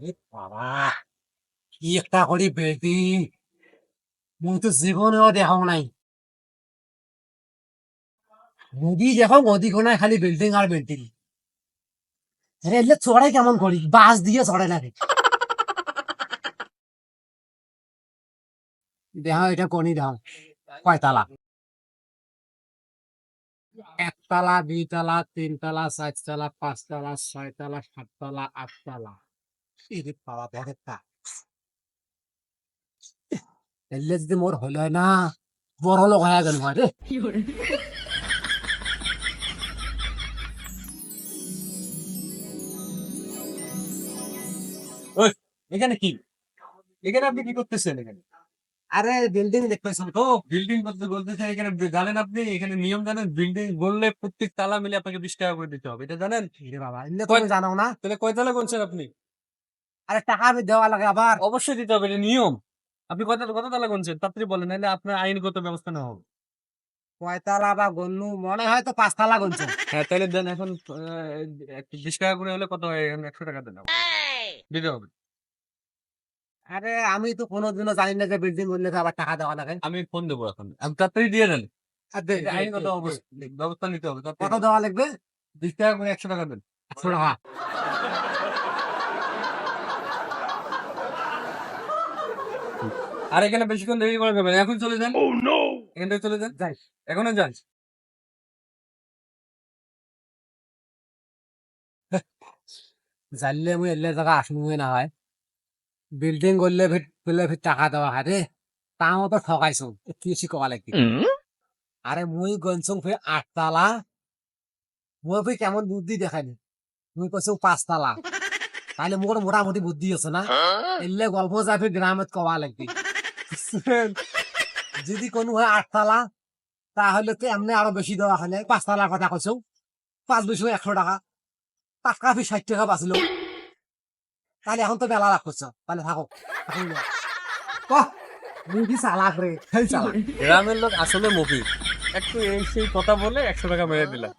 আহ কি একটা করি বিল্ডিং মুই তো জীবনেও দেখাও নাই। নদী দেখো নদী কোনায় খালি বিল্ডিং আর বিল্ডিং আরে এলে চড়াই কেমন করি বাস দিয়ে চড়াই লাগে। এটা কনি কয়তালা? একতলা, দুইতলা, তিনতলা চারতলা পাঁচতলা, ছয়তলা, সাততলা আটতলা ইরে বাবা দেখেতা এলে যদি মোর হইল না বড় লোক হয়ে গেল রে এখানে কি? এখানে আপনি কি করতেছেন এখানে? আরে বিল্ডিং দেখতেছেন তো। বিল্ডিং করতে বলতেছেন এখানে জানেন আপনি এখানে নিয়ম জানেন বিল্ডিং বললে প্রত্যেক তালা মিলে আপনাকে বিশ টাকা করে দিতে হবে এটা জানেন? বাবা এলে তুমি জানো না। তাহলে কয় তালা গুনছেন আপনি? আরে টাকা আমি দেওয়া লাগে আবার। অবশ্যই দিতে হবে নিয়ম। আপনি কত কত তালা গুনছেন তাড়াতাড়ি বলেন নাহলে আপনার আইনগত ব্যবস্থা নেওয়া হবে। কয়তালা বা গন্নু মনে হয় তো পাঁচতলা গুনছে। হ্যাঁ তাহলে দেন এখন বিশ টাকা করে হলে কত হয়? এখন একশো টাকা দেন দিতে হবে। আরে আমি তো কোনোদিনও জানি না যে বিল্ডিং করলে আবার টাকা দেওয়া লাগে। আমি ফোন দেবো এখন। আমি তাড়াতাড়ি দিয়ে দেন। আইনগত ব্যবস্থা নিতে হবে কত দেওয়া লাগবে? বিশ টাকা করে একশো টাকা দেন। একশো টাকা। আর এখানে বেশিক্ষণ দেরি করে যাবেন এখন চলে যান। এখান থেকে চলে যান। যাই। এখনও যান। জানলে মুই এলে জায়গা আসবই না হয়। বিল্ডিং করলে ফির পেলে ফির টাকা দেওয়া হয় রে। তাও তো ঠকাইছো। বেশি কবা লাগবে আরে মুই গনছং ফির আটতলা। মুই ফির কেমন বুদ্ধি দেখাইনি। মুই কইছো পাঁচতলা। তাহলে মোর মোটামুটি বুদ্ধি আছে না। এলে গল্প যা ফির গ্রামত কবা লাগবে যদি কোনো হয় আটতলা তাহলে তো এমনি আরও বেশি দেওয়া হলে পাঁচতলার কথা কইছো। পাঁচ বেশি একশো টাকা। টাকা ফি ষাট টাকা বাঁচলো তাহলে এখন তো মেলা লাভ করছ। তাহলে থাকো। মুই চালাক রে? গ্রামের লোক আসলে মফিজ। একটু এই সেই কথা বলে একশো টাকা মেরে দিলাম